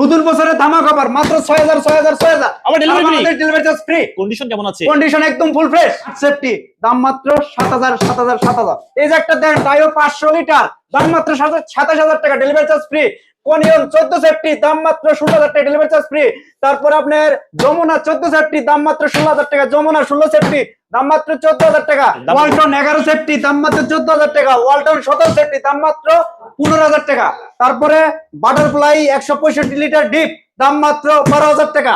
নতুন বছরে ধামাক খাবার মাত্র ছয় হাজার ছয় হাজার ছয় হাজার। ডেলিভারি চার্জ ফ্রি কন্ডিশন কেমন আছে? কন্ডিশন একদম ফুল ফ্রেশ সেফটি দাম মাত্র সাত হাজার সাত হাজার সাত হাজার। এই যে একটা দেখেন লিটার দাম মাত্র সাতাশ হাজার টাকা। ডেলিভারি চার্জ ফ্রি কোনিয়ন চোদ্দ সেফটি দাম মাত্র ষোলো হাজার টাকা ডেলিভারি চার্জ ফ্রি তারপর আপনার যমুনা চোদ্দ সেফটি দাম মাত্র ষোলো হাজার টাকা। যমুনা ষোলো সেফটি দাম মাত্র চোদ্দ হাজার টাকা। ওয়ালটন এগারো সেফটি দাম মাত্র চোদ্দ হাজার টাকা। ওয়ালটন সতেরো সেফটি দাম মাত্র পনেরো হাজার টাকা। তারপরে বাটারফ্লাই একশো পঁয়ষট্টি লিটার ডিপ দাম মাত্র বারো হাজার টাকা।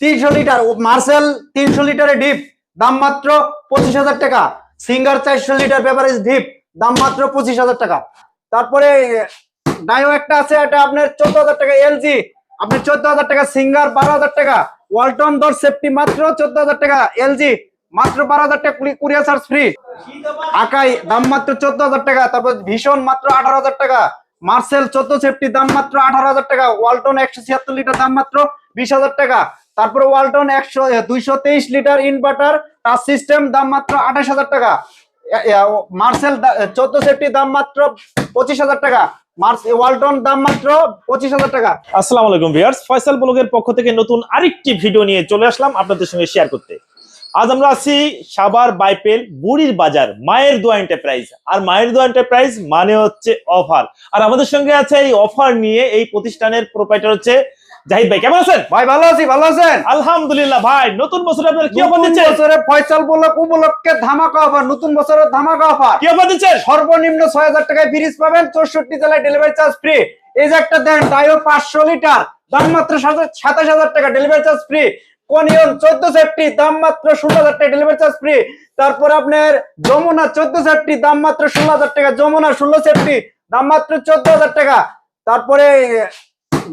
তিনশো লিটার মার্সেল তিনশো লিটারের ডিপ দাম মাত্র পঁচিশ হাজার টাকা। সিঙ্গার চারশো লিটার বেভারেজ ডিপ দাম মাত্র পঁচিশ হাজার টাকা। তারপরে ডায়ো একটা আছে, এটা আপনার চোদ্দ হাজার টাকা এলজি আপনার চোদ্দ হাজার টাকা সিঙ্গার বারো হাজার টাকা। ওয়ালটন দর সেফটি মাত্র চোদ্দ হাজার টাকা এলজি মাত্র বারো হাজার টাকা কুরিয়ার চার্জ ফ্রি আকাই দাম মাত্র চোদ্দ হাজার টাকা, তারপর ভীষণ মাত্র আঠারো হাজার টাকা। মার্সেল চোদ্দ সেফটি দাম মাত্র আঠারো হাজার টাকা। ওয়ালটন একশো ছিয়াত্তর লিটার দাম মাত্র বিশ হাজার টাকা। তারপরে ওয়ালটন একশো দুইশো তেইশ লিটার ইনভার্টার টাচ সিস্টেম দাম মাত্র আঠাশ হাজার টাকা। মার্সেল চোদ্দ সেফটি দাম মাত্র পঁচিশ হাজার টাকা। দাম মাত্র পঁচিশ হাজার টাকা। আলাইকুম ফয়সাল পক্ষ থেকে নতুন আরেকটি ভিডিও নিয়ে চলে আসলাম আপনাদের সঙ্গে শেয়ার করতে। আজ আমরা আছি সাবার বাইপেল বুড়ির বাজার, মায়ের এন্টারপ্রাইজ আর মায়ের এন্টারপ্রাইজ মানে হচ্ছে অফার আর আমাদের সঙ্গে আছে এই অফার নিয়ে এই প্রতিষ্ঠানের প্রোপাইটার হচ্ছে জাহিদ ভাই কেমন আছেন? ভাই ভালো আছি ভালো আছেন? আলহামদুলিল্লাহ ভাই নতুন বছরে আপনারা কি অফার নতুন দিচ্ছেন? বছরে ফয়সাল বলক উপলক্ষে ধামাকা অফার নতুন বছরের ধামাকা অফার কি অফার দিচ্ছেন? সর্বনিম্ন ছয় হাজার টাকায় ফ্রিজ পাবেন চৌষট্টি জেলায় ডেলিভারি চার্জ ফ্রি এই যে একটা দেন ডায়ো পাঁচশো লিটার দাম মাত্র সাতাশ হাজার টাকা ডেলিভারি চার্জ ফ্রি কোনিয়ন চোদ্দ সেফটি দাম মাত্র ষোলো হাজার টাকা ডেলিভারি চার্জ ফ্রি তারপর আপনার যমুনা চোদ্দ সেফটি দাম মাত্র ষোলো হাজার টাকা যমুনা ষোলো সেফটি দাম মাত্র চোদ্দ হাজার টাকা। তারপরে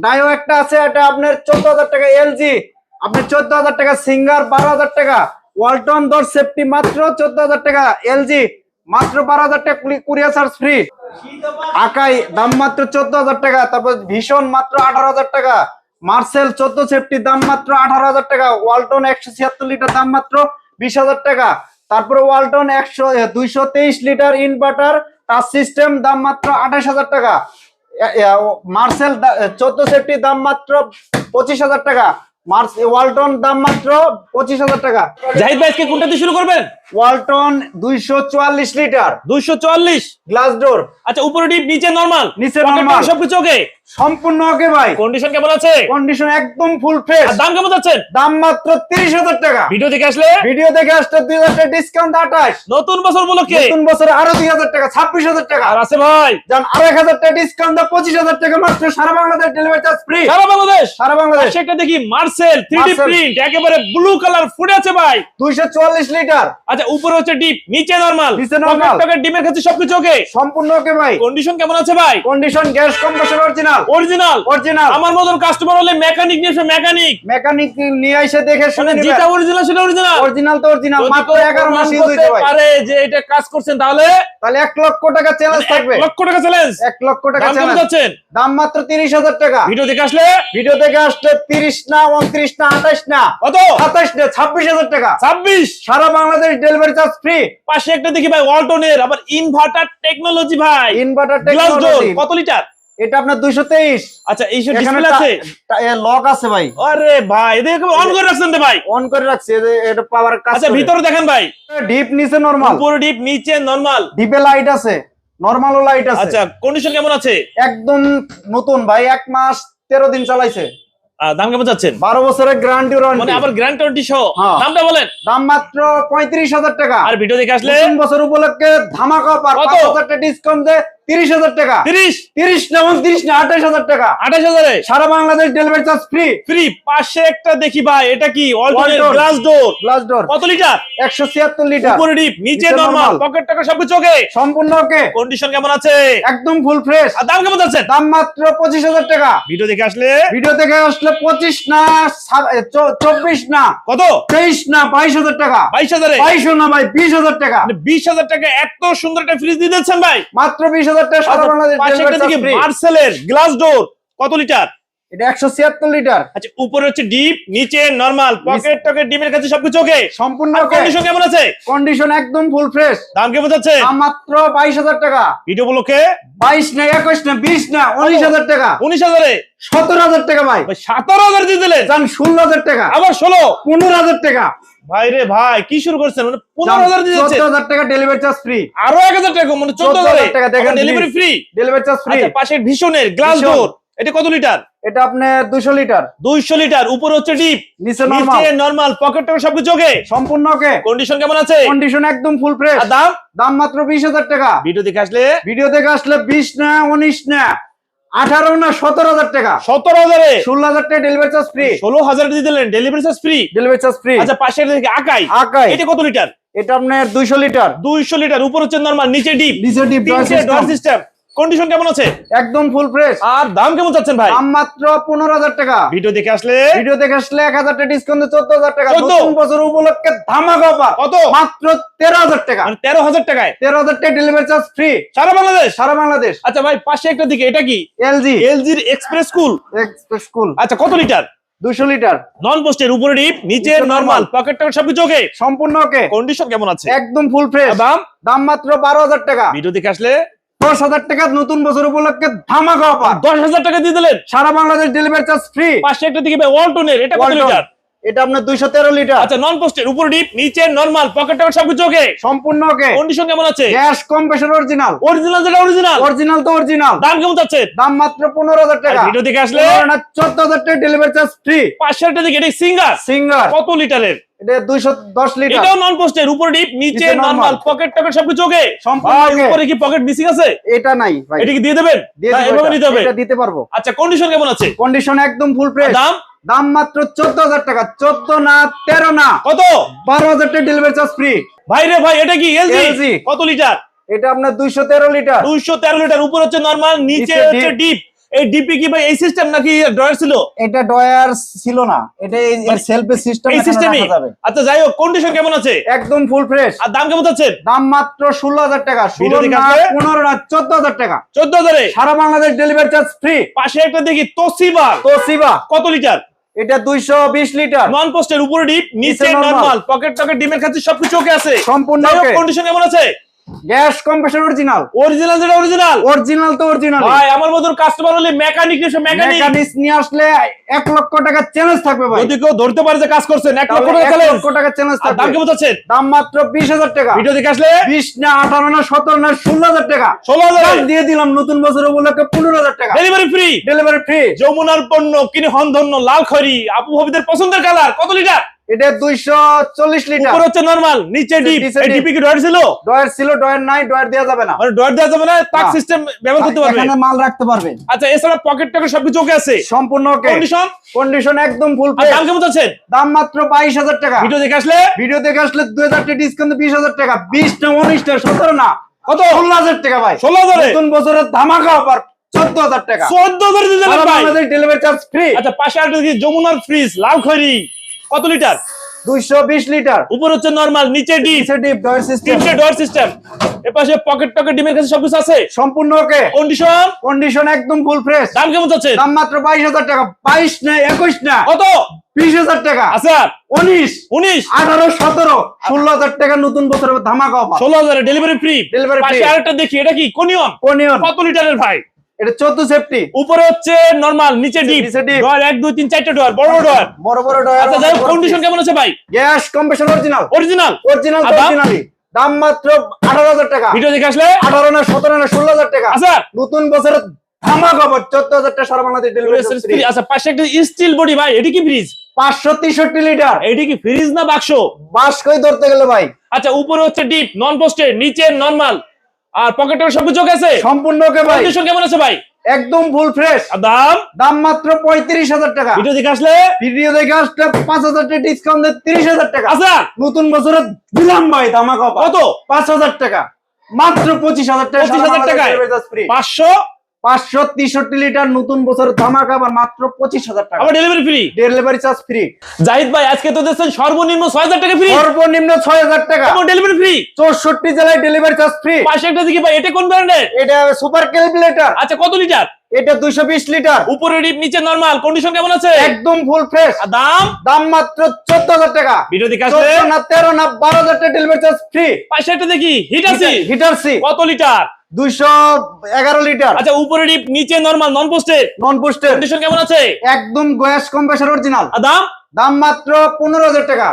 ডায়ো একটা আছে, এটা আপনার চোদ্দ হাজার টাকা এলজি আপনার চোদ্দ হাজার টাকা সিঙ্গার বারো হাজার টাকা। ওয়ালটন দর সেফটি মাত্র চোদ্দ হাজার টাকা এলজি মাত্র বারো হাজার টাকা কুরিয়ার চার্জ ফ্রি আকাই দাম মাত্র চোদ্দ হাজার টাকা, তারপর ভীষণ মাত্র আঠারো হাজার টাকা। মার্সেল চোদ্দ সেফটি দাম মাত্র আঠারো হাজার টাকা। ওয়ালটন একশো ছিয়াত্তর লিটার দাম মাত্র বিশ হাজার টাকা। তারপরে ওয়ালটন একশো দুইশো তেইশ লিটার ইনভার্টার টাচ সিস্টেম দাম মাত্র আঠাশ হাজার টাকা। মার্সেল চোদ্দ সেফটি দাম মাত্র পঁচিশ হাজার টাকা। মার্স ওয়ালটন দাম মাত্র পঁচিশ হাজার টাকা। জাহিদ ভাই, আজকে কোনটা দিয়ে শুরু করবেন? ওয়ালটন দুইশো চুয়াল্লিশ লিটার। দুইশো চুয়াল্লিশ? Glass door. আচ্ছা উপরে ডিপ নিচে নরমাল নিচে। সবকিছু ওকে সম্পূর্ণ ওকে ভাই। কন্ডিশন কেমন আছে? কন্ডিশন একদম ফুল ফ্রেশ দাম কেমন যাচ্ছেন? দাম মাত্র তিরিশ হাজার টাকা। ভিডিও দেখে আসলে? ভিডিও দেখে আসতে দুই হাজার টাকা ডিসকাউন্ট আঠাশ। নতুন বছর উপলক্ষে? নতুন বছরে আরও দুই হাজার টাকা ছাব্বিশ হাজার টাকা। আর আছে ভাই। যান আরও এক হাজার টাকা ডিসকাউন্ট দাও পঁচিশ হাজার টাকা মাত্র সারা বাংলাদেশ ডেলিভারি চার্জ ফ্রি সারা বাংলাদেশ? সারা বাংলাদেশ। সেটা দেখি মার্সেল থ্রি প্রিন্ট একেবারে ব্লু কালার ফুটে আছে ভাই। দুইশো চুয়াল্লিশ লিটার। আচ্ছা উপরে হচ্ছে ডিপ নিচে নরমাল নিচে normal। পকেট ডিপের কাছে সবকিছু ওকে সম্পূর্ণ ওকে ভাই। কন্ডিশন কেমন আছে ভাই? Condition gas compressor original original original আমার মতন কাস্টমার হলে মেকানিক নিয়ে মেকানিক মেকানিক নিয়ে এসে দেখে শুনে মানে নিবেন যেটা অরিজিনাল সেটা অরিজিনাল অরিজিনাল তো অরিজিনাল মাত্র এগারো মাস ইউজ হইতে ভাই। পারে যে এটা কাজ করছেন তাহলে? তাহলে এক লক্ষ টাকা চ্যালেঞ্জ এক থাকবে। লক্ষ টাকা চ্যালেঞ্জ এক লক্ষ টাকা চ্যালেঞ্জ দাম মাত্র তিরিশ হাজার টাকা। ভিডিও দেখে আসলে? ভিডিও দেখে আসলে তিরিশ না উনত্রিশ না আঠাশ না। কত? সাতাশ না ছাব্বিশ হাজার টাকা। ছাব্বিশ? সারা বাংলাদেশ ডেলিভারি চার্জ ফ্রি পাশে একটা দেখি ভাই আবার ইনভার্টার টেকনোলজি ভাই। ইনভার্টার টেকনোলজি কত লিটার এটা আপনার দুইশো তেইশ। আচ্ছা এইসব এখানে ডিসপ্লে আছে? লক আছে ভাই। আরে ভাই এদিকে অন করে রাখছেন রে ভাই। অন করে রাখছি এটা পাওয়ার কাজ আচ্ছা ভিতরে দেখেন ভাই। ডিপ নিচে নরমাল উপরে ডিপ নিচে নরমাল ডিপে লাইট আছে। নরমালও লাইট আছে। আচ্ছা কন্ডিশন কেমন আছে? একদম নতুন ভাই এক মাস তেরো দিন চালাইছে। দাম কেমন যাচ্ছেন বারো বছরের গ্যারান্টি মানে আবার গ্যারান্টি সহ। হ্যাঁ। দামটা বলেন। দাম মাত্র পঁয়ত্রিশ হাজার টাকা। আর ভিডিও দেখে আসলে? বছর উপলক্ষে ধামাকা পার হাজার টাকা ডিসকাউন্ট দেয় তিরিশ হাজার টাকা। তিরিশ? তিরিশ না উনত্রিশ না আঠাশ হাজার টাকা। আঠাশ হাজারে? সারা Bangladesh delivery charge free free পাশে একটা দেখি ভাই এটা কি? Alternate Wall door। Glass door glass door কত লিটার একশো ছিয়াত্তর লিটার উপরে ডিপ নিচে নরমাল পকেট টাকা সবকিছু ওকে সম্পূর্ণ ওকে কন্ডিশন কেমন আছে? একদম ফুল ফ্রেশ আর দাম কেমন যাচ্ছেন দাম মাত্র পঁচিশ হাজার টাকা। ভিডিও দেখে আসলে? ভিডিও থেকে আসলে পঁচিশ না চব্বিশ না। কত? তেইশ না বাইশ হাজার টাকা। বাইশ হাজারে? বাইশও না ভাই বিশ হাজার টাকা। বিশ হাজার টাকা এত সুন্দর একটা ফ্রিজ দিয়ে দিচ্ছেন ভাই। মাত্র বিশ হাজার টাকা সারা বাংলাদেশ পাশে একটা ডেলিভারি দিকে চার্জ ফ্রি মার্সেলের গ্লাস ডোর কত লিটার? এটা একশো ছিয়াত্তর লিটার। আচ্ছা উপরে হচ্ছে ডিপ নিচে নরমাল পকেট টকেট ডিপের কাছে সবকিছু ওকে সম্পূর্ণ কন্ডিশন কেমন আছে? কন্ডিশন একদম ফুল ফ্রেশ দাম কেমন যাচ্ছে? মাত্র বাইশ হাজার টাকা। ভিডিও উপলক্ষে বাইশ না একুশ না বিশ না উনিশ হাজার টাকা। উনিশ হাজারে? সতেরো হাজার টাকা ভাই। সতেরো হাজার দিয়ে দিলেন। হাজার টাকা। আবার ষোলো? পনেরো হাজার টাকা। ভাই রে ভাই কি শুরু করছেন? মানে পনেরো হাজার দিয়ে চোদ্দ যাচ্ছে হাজার টাকা ডেলিভারি চার্জ ফ্রি আরও এক হাজার টাকা মানে চোদ্দ 14,000 হাজার টাকা দেখেন, delivery free delivery charge free আচ্ছা পাশে ভীষণের গ্লাস ডোর এটা কত লিটার? এটা আপনার দুশো লিটার। দুইশো লিটার উপরে হচ্ছে ডিপ নিচে নরমাল নিচে নরমাল পকেট সবকিছু ওকে সম্পূর্ণ ওকে কন্ডিশন কেমন আছে? কন্ডিশন একদম ফুল ফ্রেশ আর দাম? দাম মাত্র বিশ হাজার টাকা। ভিডিও দেখে আসলে? ভিডিও দেখে আসলে বিশ না উনিশ না। আঠারো না সতেরো হাজার টাকা। সতেরো হাজারে? ষোলো হাজার টাকা ডেলিভারি চার্জ ফ্রি ষোলো হাজার দিয়ে দিলেন delivery charge free delivery charge free আচ্ছা পাশে আকাই। আকাই। এটা কত লিটার এটা আপনার দুইশো লিটার দুইশো লিটার উপর হচ্ছে নরমাল নিচে ডিপ নিচে ডিপ সিস্টেম কন্ডিশন কেমন আছে? একদম ফুল ফ্রেশ আর দাম কেমন চাচ্ছেন ভাই? দাম মাত্র পনেরো হাজার টাকা। ভিডিও দেখে আসলে? ভিডিও দেখে আসলে এক হাজার টাকা ডিসকাউন্ট চোদ্দ হাজার টাকা। নতুন বছর উপলক্ষে ধামাকা অফার কত? মাত্র তেরো হাজার টাকা। মানে তেরো হাজার টাকায়? তেরো হাজার টাকা ডেলিভারি চার্জ ফ্রি সারা বাংলাদেশ? সারা বাংলাদেশ। আচ্ছা ভাই পাশে একটা দিকে এটা কি? এলজি এলজির এক্সপ্রেস কুল এক্সপ্রেস স্কুল আচ্ছা কত লিটার দুশো লিটার নন পোস্টের উপরে ডিপ নিচে নরমাল। পকেট টকেট সবকিছু ওকে সম্পূর্ণ ওকে কন্ডিশন কেমন আছে? একদম ফুল ফ্রেশ দাম? দাম মাত্র বারো হাজার টাকা। ভিডিও দেখে আসলে? দশ হাজার টাকা নতুন বছর উপলক্ষে ধামাকা অফার দশ হাজার টাকা দিয়ে দিলেন? সারা বাংলাদেশ ডেলিভারি চার্জ ফ্রি পাশে একটা দিকে ওয়ালটনের এটা কত লিটার? এটা আপনার দুইশো তেরো লিটার। আচ্ছা নন পোস্টের উপরে ডিপ নিচে নরমাল পকেট টকেট সবকিছু ওকে সম্পূর্ণ ওকে কন্ডিশন কেমন আছে? গ্যাস কম্প্রেসর অরিজিনাল অরিজিনাল যেটা অরিজিনাল অরিজিনাল তো অরিজিনাল দাম কেমন যাচ্ছে? দাম মাত্র পনেরো হাজার টাকা। ভিডিও দেখে আসলে? চোদ্দ হাজার টাকা ডেলিভারি চার্জ ফ্রি একটা দিকে এটা সিঙ্গার সিঙ্গার কত লিটারের? এটা দুইশো দশ লিটার এটাও নন পোস্টের উপরে ডিপ নিচে নরমাল পকেট টকেট সবকিছু ওকে। সম্পূর্ণ উপরে কি পকেট মিসিং আছে? এটা নাই ভাই। এটা কি দিয়ে দেবেন? না, এভাবে নিতে হবে। এটা দিতে পারব। আচ্ছা কন্ডিশন কেমন আছে? কন্ডিশন একদম ফুল ফ্রেশ দাম? দাম মাত্র চোদ্দ হাজার টাকা। চোদ্দ না তেরো না। কত? বারো হাজার টাকা ডেলিভারি চার্জ ফ্রি ভাই রে ভাই এটা কি এলজি কত লিটার এটা আপনার দুইশো তেরো লিটার দুইশো তেরো লিটার উপর হচ্ছে নরমাল নিচে হচ্ছে ডিপ এই ডিপি কি ভাই এই সিস্টেম নাকি ড্রয়ার ছিল? এটা ডয়ার ছিল না। এটা এর সেলফ সিস্টেম এই সিস্টেমই আচ্ছা যাই হোক কন্ডিশন কেমন আছে? একদম ফুল ফ্রেশ আর দাম কেমন যাচ্ছে? দাম মাত্র ষোলো হাজার টাকা। ষোলো ভিডিও দেখে না আসলে? পনেরো না চোদ্দ হাজার টাকা। চোদ্দ হাজারে? সারা বাংলাদেশ ডেলিভারি চার্জ ফ্রি পাশে একটা দেখি তোসিবা। তো সিবা কত লিটার? এটা দুইশো বিশ লিটার। নন পোস্টের উপরে ডিপ নিচে নরমাল পকেট টকেট ডিমের কাছে সবকিছু ওকে আছে। সম্পূর্ণ কন্ডিশন কেমন আছে? Gas compressor original. অরিজিনাল যেটা অরিজিনাল? অরিজিনাল তো অরিজিনাল ভাই আমার মতন কাস্টমার হলে মেকানিক এসে মেকানিক মেকানিক্স নিয়ে আসলে এক লক্ষ টাকা চ্যালেঞ্জ থাকবে ভাই। যদি কেউ ধরতে পারে যে কাজ করছেন লক্ষ টাকা challenge। লক্ষ টাকা চ্যালেঞ্জ আর দাম থাকবে। কেমন দাম মাত্র বিশ হাজার টাকা। ভিডিও দেখে আসলে? বিশ না আঠারো না সতেরো না ষোলো হাজার টাকা। ষোলো হাজার। দাম দিয়ে দিলাম নতুন বছর উপলক্ষে পনেরো হাজার টাকা। ডেলিভারি ফ্রি ডেলিভারি ফ্রি যমুনার পণ্য কিনে হন ধন্য লাল খড়ি। আপু ভাবিদের পছন্দের কালার কত লিটার এটা দুইশো চল্লিশ লিটার উপর হচ্ছে নরমাল নিচে ডিপ এই। ডিপি কি ডয়ার ছিল? ডয়ার ছিল ডয়ার নাই ডয়ার দেওয়া যাবে না। মানে ডয়ার দেওয়া যাবে না তাক সিস্টেম ব্যবহার করতে পারবে। এখানে মাল রাখতে পারবে। আচ্ছা এছাড়া পকেট সবকিছু ওকে আছে? সম্পূর্ণ ওকে কন্ডিশন কন্ডিশন একদম ফুল আর দাম কেমন দাম মাত্র বাইশ হাজার টাকা। ভিডিও দেখে আসলে? ভিডিও দেখে আসলে দুই হাজার টাকা ডিসকাউন্ট বিশ হাজার টাকা। বিশ না উনিশ না সতেরো না। কত? ষোলো হাজার টাকা ভাই। ষোলো হাজারে? নতুন বছরের ধামাকা অফার চোদ্দ হাজার টাকা। চোদ্দ হাজার দিয়ে সারা ডেলিভারি চার্জ ফ্রি আচ্ছা পাশে দেখি যমুনার ফ্রিজ লাল খড়ি কত লিটার? দুইশো বিশ লিটার। উপর হচ্ছে নরমাল নিচে ডিপ। নিচে ডিপ ডয়ার সিস্টেম তিনটে ডোর সিস্টেম এ পাশে পকেট টকেট ডিমের কাছে সবকিছু আছে? সম্পূর্ণ ওকে। কন্ডিশন কন্ডিশন একদম ফুল ফ্রেশ দাম কেমন যাচ্ছে? দাম মাত্র বাইশ হাজার টাকা। বাইশ না একুশ না। কত? বিশ হাজার টাকা। আচ্ছা। উনিশ। উনিশ? আঠারো সতেরো। ষোলো হাজার টাকা নতুন বছরের ধামাকা অফার ষোলো হাজার ডেলিভারি ফ্রি Delivery পাশে আরেকটা দেখি এটা কি? কোনিয়ন কোনিয়ন কত লিটারের ভাই? এটা চোদ্দ সেফটি উপরে হচ্ছে নরমাল নিচে ডিপ বড় বড় ডোর বড় বড় ডয়ার আচ্ছা যাই কন্ডিশন কেমন আছে ভাই? Gas compressor original original original দাম? অরিজিনালি দাম মাত্র আঠারো হাজার টাকা। ভিডিও দেখে আসলে? আঠারো না টাকা। আচ্ছা। নতুন বছরের হাজার টাকা সারা বাংলাদেশ ডেলিভারি আচ্ছা পাশে একটা স্টিল বডি ভাই এটি কি ফ্রিজ পাঁচশো তেষট্টি লিটার এটি কি ফ্রিজ না বাক্স? বাস কই ধরতে গেলে ভাই? আচ্ছা উপরে হচ্ছে ডিপ নন পোস্টেড নিচে নরমাল আর পকেটের সবকিছু চোখ আছে? সম্পূর্ণ ওকে ভাই। কন্ডিশন কেমন আছে ভাই? একদম ফুল ফ্রেশ দাম? দাম মাত্র পঁয়ত্রিশ হাজার টাকা। ভিডিও দেখে আসলে? ভিডিও দেখে আসলে পাঁচ হাজার টাকা ডিসকাউন্ট তিরিশ হাজার টাকা। আচ্ছা। নতুন বছরে দিলাম ভাই ধামাকা কত? পাঁচ হাজার টাকা। মাত্র পঁচিশ হাজার টাকা 25,000 টাকায়? ফ্রি পাঁচশো পাঁচশো তেষট্টি লিটার নতুন ধামাকা আবার মাত্র পঁচিশ হাজার টাকা। আবার delivery free delivery charge free Zahid ভাই আজকে তো দিচ্ছেন সর্বনিম্ন ছয় হাজার টাকা ফ্রি সর্বনিম্ন ছয় হাজার টাকা। ডেলিভারি ফ্রি চৌষট্টি জেলায় ডেলিভারি চার্জ ফ্রি পাশে একটা দেখি ভাই এটা কোন ব্র্যান্ডের এটা সুপার ক্যালকুলেটর আচ্ছা কত লিটার? এটা দুইশো বিশ লিটার। উপরে ডিপ নিচে নরমাল কন্ডিশন কেমন আছে? একদম ফুল ফ্রেশ দাম? দাম মাত্র চোদ্দ হাজার টাকা। চোদ্দ না তেরো না বারো হাজার টাকা ডেলিভারি চার্জ ফ্রি পাশে একটা দেখি হিট আছে হিটার সি কত লিটার? দুইশো এগারো লিটার। আচ্ছা উপরে ডিপ নিচে normal non frosted non frosted condition কেমন আছে? একদম গ্যাস কম্প্রেসার অরিজিনাল দাম? দাম মাত্র পনেরো হাজার টাকা।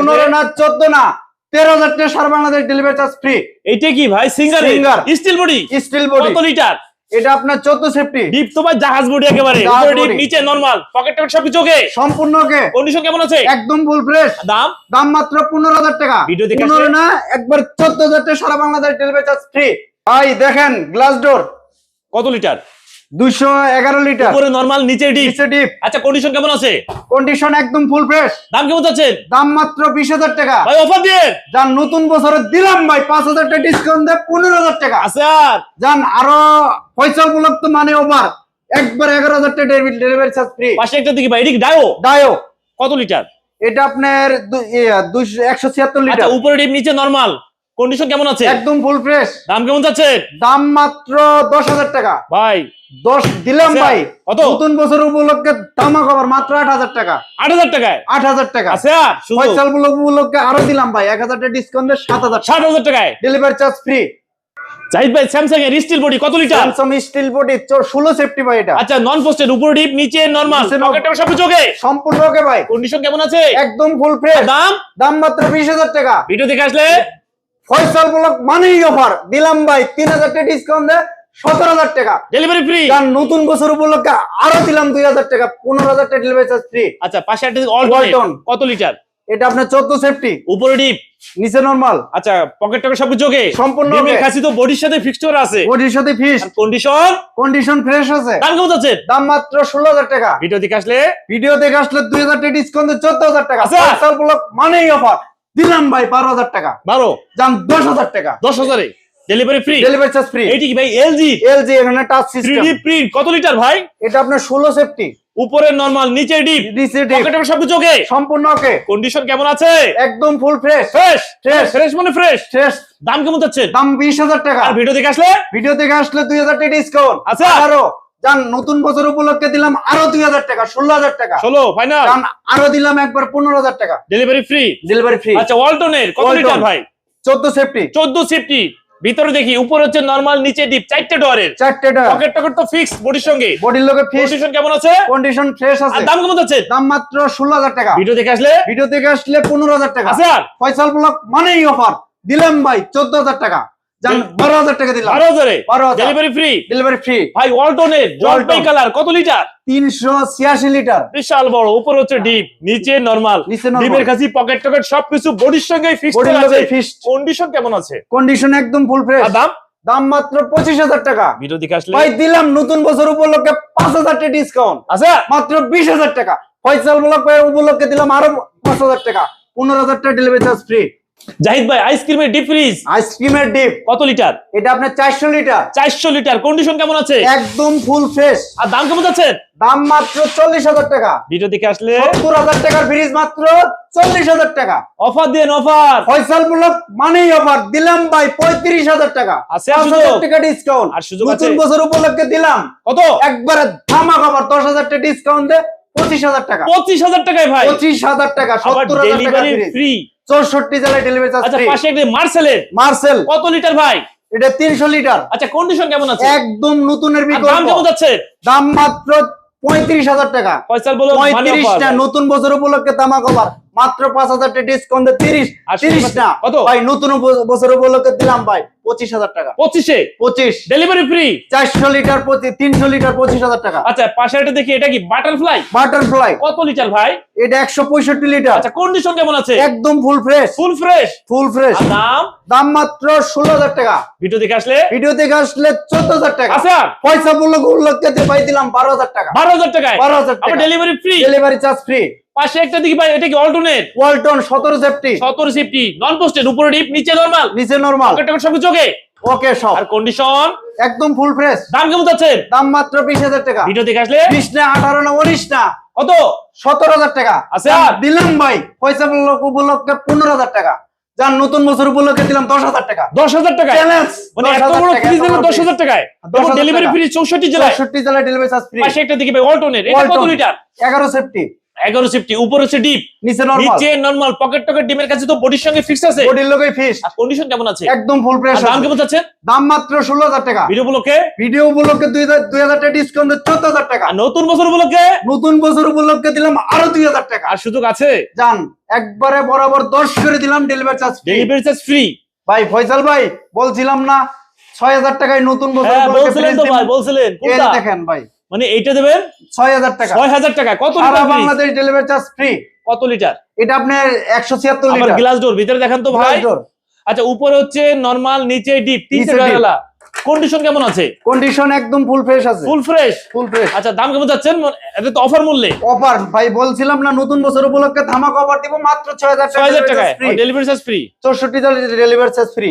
পনেরো না চোদ্দ না তেরো হাজার টাকা সারা বাংলাদেশ ডেলিভারি চার্জ ফ্রি এইটা কি ভাই? Singer Singer। Steel body steel body কত লিটার? এটা আপনার চোদ্দ সেফটি। ডিপ জাহাজ বডি একেবারে। ডিপ নিচে নরমাল পকেট টকেট সবকিছু ওকে? সম্পূর্ণ ওকে। কন্ডিশন কেমন আছে? একদম ফুল ফ্রেশ দাম? দাম মাত্র পনেরো হাজার টাকা। ভিডিও দেখে না একবার চোদ্দ হাজার টাকা সারা বাংলাদেশ ডেলিভারি চার্জ ফ্রি ভাই দেখেন গ্লাস ডোর কত লিটার? দুইশো এগারো লিটার। উপরে নরমাল নিচে ডিপ নিচে ডিপ আচ্ছা কন্ডিশন কেমন আছে? কন্ডিশন একদম ফুল ফ্রেশ দাম কেমন দাম মাত্র বিশ হাজার টাকা। ভাই অফার দিয়ে। যান নতুন বছরে দিলাম ভাই পাঁচ হাজার টাকা ডিসকাউন্ট দেয় পনেরো হাজার টাকা। যান আরও মানে ওভার একবার এগারো হাজার টাকা ডেলিভারি চার্জ ফ্রি পাশে একটা দেখি ভাই এদিক ডায়ো ডায়ো কত লিটার? এটা আপনার দুইশো একশো ছিয়াত্তর আচ্ছা লিটার। উপরে ডিপ নিচে নরমাল কন্ডিশন কেমন আছে? একদম ফুল ফ্রেশ দাম কেমন চাচ্ছেন দাম মাত্র দশ হাজার টাকা। ভাই। দশ দিলাম আচ্ছা, ভাই। কত? নতুন বছর উপলক্ষে দামা খবর মাত্র আট হাজার টাকা। আট হাজার টাকায়? আট হাজার টাকা। আছে আর শুধু পয়সাল উপলক্ষে আরও দিলাম ভাই। এক হাজার টাকা ডিসকাউন্ট দিয়ে সাত হাজার ষাট হাজার টাকায়? ডেলিভারি চার্জ ফ্রি জাহিদ ভাই স্যামসাং এর স্টিল বডি কত লিটার স্যামসাং স্টিল বডি ষোলো সেফটি ভাই এটা। আচ্ছা নন পোস্টেড উপরে ডিপ নিচে নরমাল নিচে সব পকেট ওকে সম্পূর্ণ ওকে ভাই। কন্ডিশন কেমন আছে? একদম ফুল ফ্রেশ দাম? দাম মাত্র বিশ হাজার টাকা। ভিডিও দেখে আসলে? ফয়সাল ব্লক মানেই অফার। দিলাম ভাই তিন হাজার টাকা ডিসকাউন্ট দেয় সতেরো হাজার টাকা। ডেলিভারি ফ্রি কারণ নতুন বছর উপলক্ষে আরও দিলাম দুই হাজার টাকা পনেরো হাজার টাকা ডেলিভারি চার্জ ফ্রি আচ্ছা পাশে। কত লিটার এটা আপনার চোদ্দ সেফটি উপরে ডিপ নিচে নরমাল আচ্ছা পকেট টকেট সব ওকে সম্পূর্ণ। খাসি তো বডির সাথে ফিক্সড করা আছে। বডির সাথে আর কন্ডিশন কন্ডিশন ফ্রেশ আছে। দাম কেমন যাচ্ছে? দাম মাত্র ষোলো হাজার টাকা। ভিডিও দেখে আসলে? ভিডিও দেখে আসলে দুই হাজার টাকা ডিসকাউন্ট চোদ্দ হাজার টাকা। আচ্ছা। ব্লক মানেই অফার দিলাম ভাই বারো হাজার টাকা। বারো? যান দশ হাজার টাকা। দশ হাজারে? Delivery free delivery charge free এইটি কি ভাই এলজি এলজি এখানে টাচ সিস্টেম ডি প্রিন্ট কত লিটার ভাই? এটা আপনার ষোলো সেফটি উপরে নরমাল নিচে ডিপ ডিসি পকেট টকেট সবকিছু ওকে সম্পূর্ণ ওকে কন্ডিশন কেমন আছে? একদম full fresh fresh Fresh। Fresh মানে ফ্রেশ ফ্রেশ দাম কেমন যাচ্ছে? দাম বিশ হাজার টাকা। আর ভিডিও দেখে আসলে? ভিডিও দেখে আসলে দুই হাজার টাকা ডিসকাউন্ট আচ্ছা। আরও যান নতুন বছর উপলক্ষে দিলাম আরও দুই হাজার টাকা ষোলো হাজার টাকা। ষোলো ফাইনাল আরও দিলাম একবার পনেরো হাজার টাকা। ডেলিভারি ফ্রি ডেলিভারি ফ্রি আচ্ছা ওয়ালটনের কত লিটার ভাই? চোদ্দ সেফটি চোদ্দ সেফটি ভিতরে দেখি উপরে হচ্ছে নরমাল নিচে ডিপ চারটে ডোয়ারের চারটে পকেট টকেট তো ফিক্স বডির সঙ্গে। বডির লোকে ফিস কন্ডিশন কেমন আছে? কন্ডিশন ফ্রেশ আছে। দাম কেমন আছে দাম মাত্র ষোলো হাজার টাকা। ভিডিও দেখে আসলে? ভিডিও দেখে আসলে পনেরো হাজার টাকা। আছে আর ফয়সাল ব্লক মানেই অফার দিলাম ভাই চোদ্দ হাজার টাকা। যান Del- বারো হাজার টাকা দিলাম। বারো হাজারে? ডেলিভারি ফ্রি ডেলিভারি ফ্রি ভাই ওয়ালটনের জলপাই কালার কত লিটার? তিনশো ছিয়াশি লিটার। বিশাল বড় উপরে হচ্ছে ডিপ নিচে নরমাল নিচে ডিপের কাছে পকেট টকেট সবকিছু বডির সঙ্গে ফিক্স বডির আছে। লোকে ফিক্সড কন্ডিশন কেমন আছে? কন্ডিশন একদম ফুল ফ্রেশ দাম? দাম মাত্র পঁচিশ হাজার টাকা। ভিডিও আসলে ভাই দিলাম নতুন বছর উপলক্ষে পাঁচ হাজার টাকা ডিসকাউন্ট আচ্ছা। মাত্র বিশ হাজার টাকা। ফয়সাল ব্লক উপলক্ষে দিলাম আরও পাঁচ হাজার টাকা। পনেরো হাজার টাকা ডেলিভারি চার্জ ফ্রি জাহিদ ভাই আইসক্রিমের ডিপ ফ্রিজ আইসক্রিমের ডিপ কত লিটার এটা আপনার চারশো লিটার চারশো লিটার কন্ডিশন কেমন আছে? একদম ফুল ফ্রেশ আর দাম কেমন যাচ্ছেন দাম মাত্র চল্লিশ হাজার টাকা। ভিডিও দেখে আসলে সত্তর হাজার টাকার ফ্রিজ মাত্র চল্লিশ হাজার টাকা। অফার দেন অফার ফয়সাল ব্লক মানেই অফার দিলাম ভাই পঁয়ত্রিশ হাজার টাকা। আছে পাঁচ সুযোগ? টাকা ডিসকাউন্ট আর সুযোগ আছে? নতুন বছর উপলক্ষে দিলাম। কত? একবারে ধামা খাবার দশ হাজার টাকা ডিসকাউন্ট দে পঁচিশ হাজার টাকা। পঁচিশ হাজার টাকায় ভাই। পঁচিশ হাজার টাকা আবার সত্তর হাজার টাকা ফ্রি চৌষট্টি জেলায় ডেলিভারি চার্জ আচ্ছা পাশে একটা মার্সেলের। মার্সেল। কত লিটার ভাই? এটা তিনশো লিটার আচ্ছা কন্ডিশন কেমন আছে? একদম নতুনের বিকল্প। দাম কেমন যাচ্ছে? দাম মাত্র পঁয়ত্রিশ হাজার টাকা। পয়সা বলো পঁয়ত্রিশটা। নতুন বছর উপলক্ষে তামাক কভার মাত্র পাঁচ হাজার টাকা ডিসকাউন্ট তিরিশ তিরিশ না। কত? ভাই নতুন বছর উপলক্ষে দিলাম ভাই পঁচিশ হাজার টাকা। পঁচিশে? পঁচিশ। ডেলিভারি ফ্রি চারশো লিটার প্রতি তিনশো লিটার পঁচিশ হাজার টাকা। আচ্ছা পাশে দেখি এটা কি বাটারফ্লাই বাটারফ্লাই কত লিটার ভাই? এটা একশো পঁয়ষট্টি লিটার। আচ্ছা কন্ডিশন কেমন আছে? একদম full fresh full fresh full fresh দাম? দাম মাত্র ষোলো হাজার টাকা। ভিডিও দেখে আসলে? ভিডিও দেখে আসলে চোদ্দ হাজার টাকা। আচ্ছা। পয়সা বলল উল্লেখ ভাই দিলাম বারো হাজার টাকা। বারো হাজার টাকায়? বারো হাজার টাকা। Delivery free delivery charge free পাশে একটা দেখি ভাই এটা কি অল্টনেট ওয়ালটন সতেরো সেফটি সতেরো সিফটি নন পোস্টেড উপরে ডিপ নিচে নরমাল নিচে নরমাল পকেট টকেট সবকিছু ওকে ওকে সব। আর কন্ডিশন একদম ফুল ফ্রেশ দাম কেমন যাচ্ছে? দাম মাত্র বিশ হাজার টাকা। ভিডিও দেখে আসলে? বিশ না আঠারো না উনিশ না। কত? সতেরো হাজার টাকা। আছে দিলাম ভাই পয়সা উপলক্ষে পনেরো হাজার টাকা। যার নতুন বছর উপলক্ষে দিলাম দশ হাজার টাকা। দশ হাজার টাকায়? চ্যালেঞ্জ মানে এত বড় ফ্রিজ দশ হাজার টাকায়। এবং ডেলিভারি ফ্রি চৌষট্টি জেলায়? চৌষট্টি জেলায় ডেলিভারি চার্জ ফ্রি পাশে একটা দিকে ভাই অল্টনের এটা কত লিটার এগারো সেফটি এগারো সিফটি উপর হচ্ছে ডিপ নিচে নরমাল নিচে নরমাল পকেট টকেট ডিমের কাছে তো বডির সঙ্গে ফিক্স আছে? বডির লোকে আর কন্ডিশন কেমন আছে? একদম ফুল প্রেস দাম কেমন চাচ্ছেন দাম মাত্র ষোলো হাজার টাকা। ভিডিও উপলক্ষে? ভিডিও উপলক্ষে দুই হাজার টাকা ডিসকাউন্ট চোদ্দ হাজার টাকা। নতুন বছর উপলক্ষে? নতুন বছর উপলক্ষে দিলাম আরও দুই হাজার টাকা। আর সুযোগ আছে? যান একবারে বরাবর দশ করে দিলাম delivery charge delivery charge free ভাই ফয়সাল ভাই বলছিলাম না ছয় হাজার টাকায় নতুন বছর হ্যাঁ বলছিলেন তো ভাই বলছিলেন। দেখেন ভাই মানে এইটা দেবেন ছয় হাজার টাকা। ছয় হাজার টাকা। কত সারা বাংলাদেশ ডেলিভারি চার্জ ফ্রি কত লিটার? এটা আপনার একশো ছিয়াত্তর লিটার। গ্লাস ডোর ভিতরে দেখেন তো ভাই। আচ্ছা উপরে হচ্ছে নর্মাল নিচে ডিপ তিনশো টাকা কন্ডিশন কেমন আছে? কন্ডিশন একদম ফুল ফ্রেশ আছে। ফুল ফ্রেশ ফুল ফ্রেশ আচ্ছা দাম কেমন যাচ্ছেন? এটা তো অফার মূল্যে। অফার ভাই বলছিলাম না নতুন বছর উপলক্ষে ধামাক অফার দিব মাত্র ছয় হাজার ছয় হাজার টাকায়। ফ্রি ডেলিভারি চার্জ ফ্রি চৌষট্টি ডেলিভারি চার্জ ফ্রি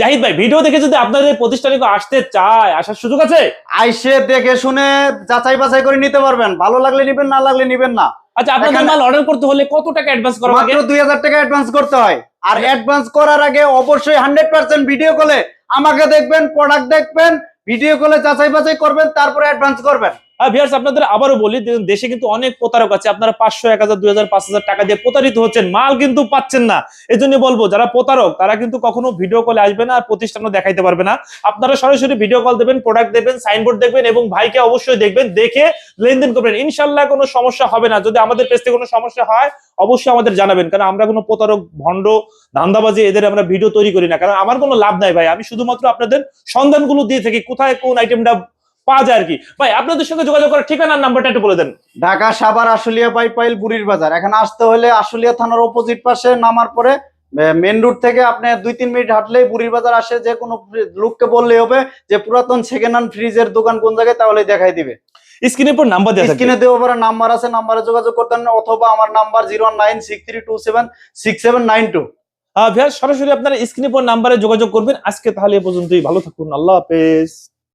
জাহিদ ভাই ভিডিও দেখে যদি আপনাদের প্রতিষ্ঠানে আসতে চায় আসার সুযোগ আছে? আইসে দেখে শুনে যাচাই বাছাই করে নিতে পারবেন। ভালো লাগলে নিবেন না লাগলে নিবেন না। আচ্ছা আপনাদের মাল অর্ডার করতে হলে কত টাকা অ্যাডভান্স করা লাগে মাত্র দুই হাজার টাকা অ্যাডভান্স করতে হয়। আর অ্যাডভান্স করার আগে অবশ্যই হান্ড্রেড পার্সেন্ট ভিডিও কলে আমাকে দেখবেন প্রোডাক্ট দেখবেন ভিডিও কলে যাচাই বাছাই করবেন তারপরে অ্যাডভান্স করবেন। আর ভিউয়ার্স আপনাদের আবারও বলি দেশে কিন্তু অনেক প্রতারক আছে। আপনারা পাঁচশো, এক হাজার, দুই হাজার, পাঁচ হাজার টাকা দিয়ে প্রতারিত হচ্ছেন। মাল কিন্তু পাচ্ছেন না। এই জন্য বলব, যারা প্রতারক, তারা কিন্তু কখনো ভিডিও কলে আসবে না আর প্রতিষ্ঠানও দেখাইতে পারবে না। আপনারা সরাসরি ভিডিও কল দেবেন প্রোডাক্ট দেবেন সাইনবোর্ড দেখবেন এবং ভাইকে অবশ্যই দেখবেন, দেখে লেনদেন করবেন। ইনশাল্লাহ কোনো সমস্যা হবে না। যদি আমাদের থেকে কোনো সমস্যা হয়, অবশ্যই আমাদের জানাবেন। কারণ আমরা কোনো প্রতারক, ভণ্ড, ধান্দাবাজি, এদের আমরা ভিডিও তৈরি করি না। কারণ আমার কোনো লাভ নাই ভাই। আমি শুধুমাত্র আপনাদের সন্ধানগুলো দিয়ে থাকি, কোথায় কোন আইটেমটা পাওয়া যায় আর কি। ভাই আপনাদের সঙ্গে যোগাযোগ করার ঠিকানার নাম্বারটা একটু বলে দেন। ঢাকা সাভার আশুলিয়া পাইপাইল বুড়ির বাজার। এখানে আসতে হলে আশুলিয়া থানার অপোজিট পাশে নামার পরে মেন রুট থেকে আপনি দুই তিন মিনিট হাঁটলেই বুড়ির বাজার আসে যে কোনো লোককে বললেই হবে যে পুরাতন সেকেন্ড হ্যান্ড ফ্রিজের দোকান কোন জায়গায়? তাহলে দেখাই দিবে। স্ক্রিনের পর নাম্বার দেওয়া স্ক্রিনে দেওয়া পরে নাম্বার আছে নাম্বারে যোগাযোগ করতে অথবা আমার number zero nine six three two seven six seven nine two. হ্যাঁ সরাসরি আপনারা স্ক্রিনের পর নাম্বারে যোগাযোগ করবেন। আজকে তাহলে এ পর্যন্তই। ভালো থাকুন। আল্লাহ হাফেজ।